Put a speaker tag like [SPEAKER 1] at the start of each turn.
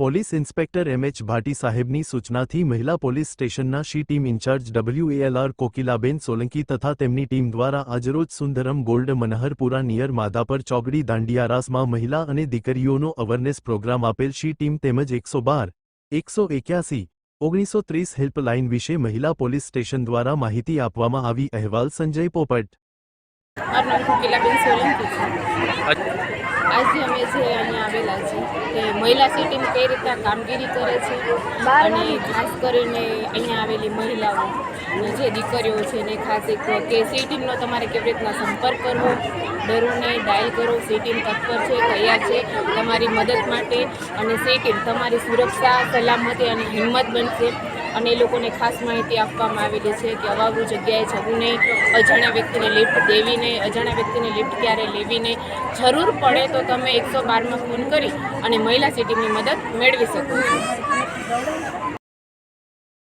[SPEAKER 1] Police inspector M H Bhati સાહેબની સૂચનાથી મહિલા પોલીસ સ્ટેશનના she team incharge W L R Kokilaben Solanki તથા તેમની ટીમ દ્વારા આજરોજ સુંદરમ ગોલ્ડ મનહરપુરા નિયર માધાપર ચોકડી દાંડિયારાસમાં મહિલા અને દીકરીઓનો અવરનેસ પ્રોગ્રામ આપેલ શી ટીમ તેમજ એકસો બાર, એકસો એક્યાસી, ઓગણીસો ત્રીસ હેલ્પલાઇન વિશે મહિલા પોલીસ સ્ટેશન દ્વારા માહિતી આપવામાં આવી અહેવાલ સંજય પોપટ.
[SPEAKER 2] આજે અમે જે અહીંયા આવેલા છે તે મહિલા સિટીમ કઈ રીતના કામગીરી કરે છે અને ખાસ કરીને અહીંયા આવેલી મહિલાઓ જે દીકરીઓ છે ને ખાસ એક કે સી ટીમનો તમારે કેવી રીતના સંપર્ક કરવો? ડરો નહીં ડાયલ કરો સી ટીમ તત્પર છે, તૈયાર છે, તમારી મદદ માટે અને સી ટીમ તમારી સુરક્ષા, સલામતી અને હિંમત બનશે. અને એ લોકોને ખાસ માહિતી આપવામાં આવેલી છે કે અવાવરું જગ્યાએ જવું નહીં, અજાણ્યા વ્યક્તિને લિફ્ટ દેવી નહીં, અજાણ્યા વ્યક્તિને લિફ્ટ ક્યારે લેવી નહીં જરૂર પડે તો તમે એકસો બારમાં ફોન કરી અને મહિલા સિટીની મદદ મેળવી શકો છો.